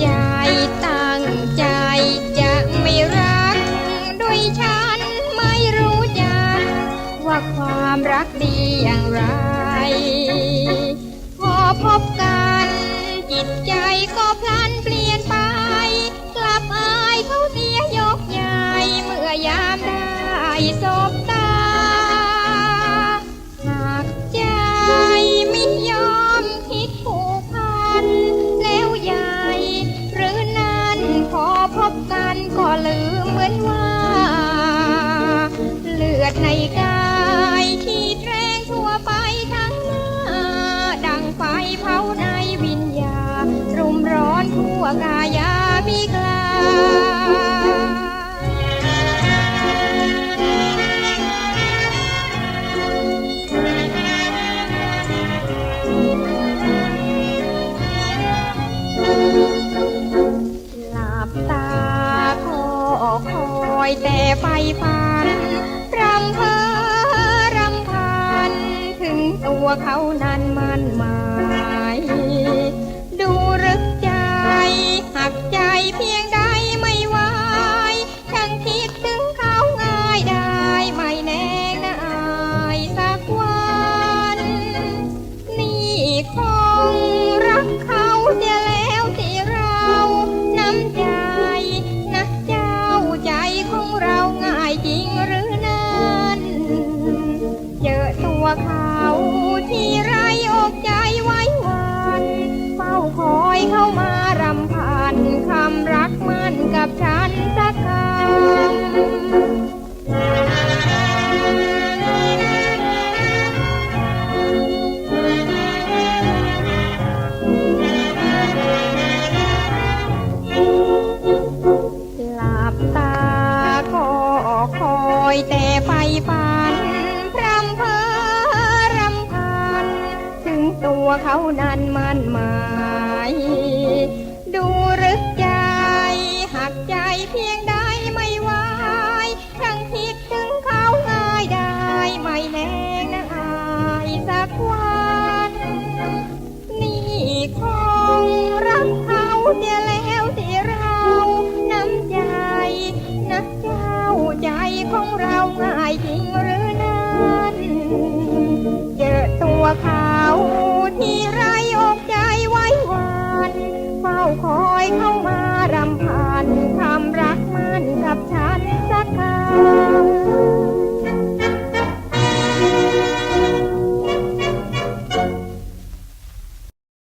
ใจตั้งใจจะไม่รัก ด้วยฉันไม่รู้จัก ว่าความรักดีอย่างไร พอพบกัน จิตใจก็พลันเปลี่ยนไป กลับอายเขาเสียยกใหญ่เมื่อยามได้ศพ ลืมเหมือนว่า เลือดในกายที่แรงทั่วไปทั้งหน้า ดังไฟเผาในวิญญาณรุมร้อนทั่วกาย อยแต่ไฟฟันรำเพารำพันถึงตัวเขานั้นมันหมาย ดูรึกใจ หักใจพี ยแต่ไฟฝันรำเพอรำพัน ถึงตัวเขานั้นมันหมาย ดูรึกใจ หักใจเพียงใดไม่ไหวทั้งคิดถึงเขาง่ายได้ไม่แน่นะอายสักวัน นี่คงรักเขาเสียแล้ว ของเราง่ายจริงหรือนั้นเจอตัวเขาที่ไรอกใจไว้วันเฝ้าคอยเข้ามา